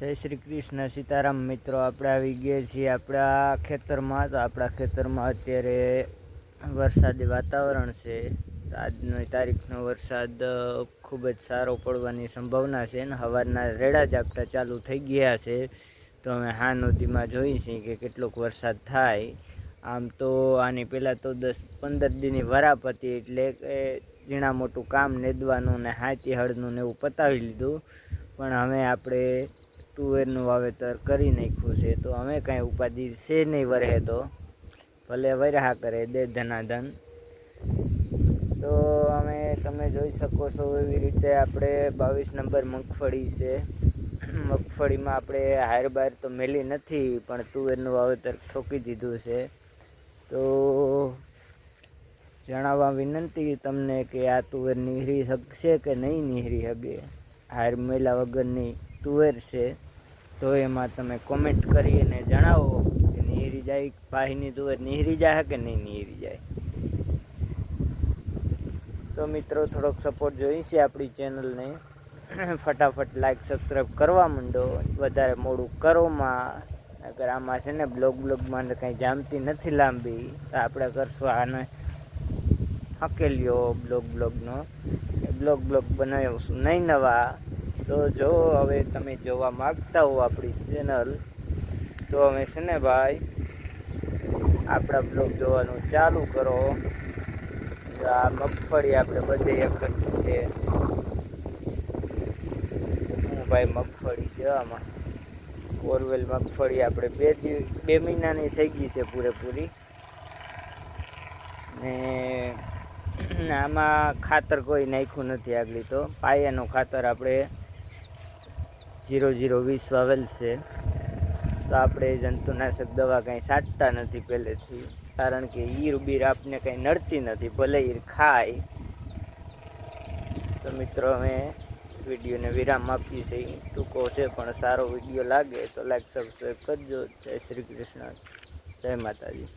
જય શ્રી કૃષ્ણ, સીતારામ મિત્રો. આપણે આવી ગયા છીએ આપણા ખેતરમાં. તો આપણા ખેતરમાં અત્યારે વરસાદી વાતાવરણ છે. આજની તારીખનો વરસાદ ખૂબ જ સારો પડવાની સંભાવના છે ને સવારના રેડા ઝાપટા ચાલુ થઈ ગયા છે. તો અમે હા નદીમાં જોઈ છીએ કે કેટલોક વરસાદ થાય. આમ તો આની પહેલાં તો દસ પંદર દીની વરાપ હતી એટલે કે ઝીણા મોટું કામ નેદવાનું ને હાથી હળનું ને એવું પતાવી લીધું. પણ હવે આપણે તુવેરનું વાવેતર કરી નાખ્યું છે, તો અમે કાંઈ ઉપાધિ છે નહીં વરહે તો. ભલે વરહા કરે દે ધનાધન. તો અમે તમે જોઈ શકો છો એવી રીતે આપણે બાવીસ નંબર મગફળી છે. મગફળીમાં આપણે હાર બાર તો મેલી નથી, પણ તુવેરનું વાવેતર ઠોકી દીધું છે. તો જણાવવા વિનંતી તમને કે આ તુવેર નીહરી શકશે કે નહીં નીહરી શકે હાર મેલા વગરની તુવેર છે. તો એમાં તમે કોમેન્ટ કરીને જણાવો કે નીહરી જાય, ભાઈની તુવેર નીહરી જાય કે નહીં નીહરી જાય? તો મિત્રો, થોડોક સપોર્ટ જોઈશે આપણી ચેનલને ફટાફટ લાઈક સબસ્ક્રાઈબ કરવા માંડો. વધારે મોડું કરોમાં અગર આમાં છે ને બ્લોગ બ્લોગમાં કંઈ જામતી નથી લાંબી. તો આપણે કરશું આને હકેલ્યો બ્લોગ બ્લોગનો બ્લોગ બ્લોગ બનાવીશું નહીં નવા. તો જો, હવે તમે જોવા માગતા હો આપણી ચેનલ તો હવે છે ને ભાઈ, આપણા બ્લોગ જોવાનું ચાલુ કરો. આ મગફળી આપણે બધે એકઠી છે. હું ભાઈ મગફળી છે આમાં. બોરવેલ મગફળી આપણે બે દિવસ બે મહિનાની થઈ ગઈ છે પૂરેપૂરી. ને આમાં ખાતર કોઈ નાખ્યું નથી આગળ તો. પાયાનું ખાતર આપણે જીરો જીરો વીસ વાવેલ છે. તો આપણે જંતુનાશક દવા કાંઈ સાટતા નથી પહેલેથી. કારણ કે ઈર બીર આપને કાંઈ નડતી નથી, ભલે ઈર ખાય. તો મિત્રો, અમે વિડીયોને વિરામ આપીએ છીએ. ટૂંકો છે, પણ સારો વીડિયો લાગે તો લાઈક, સબસ્ક્રાઈબ કરજો. જય શ્રી કૃષ્ણ. જય માતાજી.